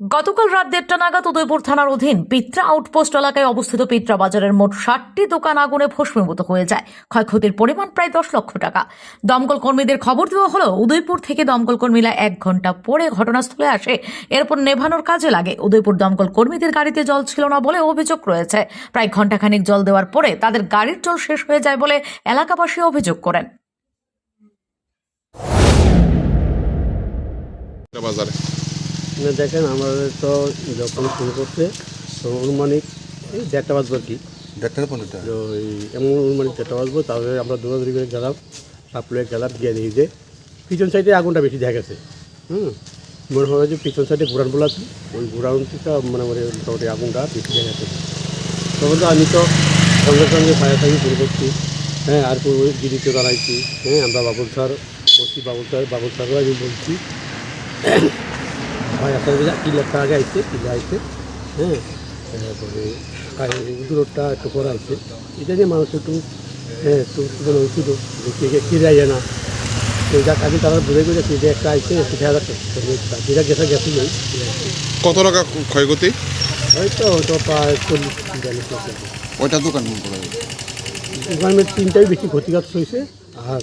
গতকাল রাত দেড়টা নাগাদ উদয়পুর থানার অধীন পিত্রা আউটপোস্ট এলাকায় অবস্থিত পিত্রা বাজারের মোট ষাটটি দোকান আগুনে ভস্মীভূত হয়ে যায়। ক্ষয়ক্ষতির পরিমাণ প্রায় দশ লক্ষ টাকা। দমকল কর্মীদের খবর দেওয়া হলো, উদয়পুর থেকে দমকল কর্মীরা এক ঘণ্টা পরে ঘটনাস্থলে আসে। এরপর নেভানোর কাজে লাগে। উদয়পুর দমকল কর্মীদের গাড়িতে জল ছিল না বলে অভিযোগ রয়েছে। প্রায় ঘন্টাখানিক জল দেওয়ার পরে তাদের গাড়ির জল শেষ হয়ে যায় বলে এলাকাবাসী অভিযোগ করেন। বাজারে। দেখেন আমাদের তো যখন শুরু করছে তো অনুমানিক এই দেড়টা বাজবো আর কি। দেড়টা পনেরোটা। তো এই এমন অনুমানিক দেড়টা বাজবো তারপরে আমরা দৌড়াদৌড়ি করে গেলাম তারপরে গেলাম গিয়ে দেখি যে পিছন সাইডে আগুনটা বেশি দেখা গেছে। হুম মনে হয় যে পিছন সাইডে ঘুরান বলা আছে। ওই ঘুরান থেকে মানে মানে মোটামুটি আগুনটা বেশি দেখা গেছে। তখন তো আমি তো সঙ্গে সঙ্গে ফায়ার সার্ভিস শুরু করছি। হ্যাঁ আর গিরিতে দাঁড়াইছি হ্যাঁ আমরা বাবুল স্যার বলছি বাবুল স্যার বাবুল স্যারও আমি বলছি। ভাই আপনাদের লাখ আগে আইছে তিন আইছে হ্যাঁ? তারপরে দূরটা একটু পরে আইছে এটা নিয়ে মানুষ একটু হ্যাঁ একটু হয়েছিল যে কে কে না। আগে তারা ঘুরে ঘুরে ফিরে একটা আইছে ফিরে হাজার যেটা গেছে গেছে কত টাকা ক্ষয়ক্ষতি? হয়তো হয়তো প্রায় চল্লিশ বিয়াল্লিশ ওইটা দোকান করে ওখানে তিনটাই বেশি ক্ষতিগ্রস্ত হয়েছে আর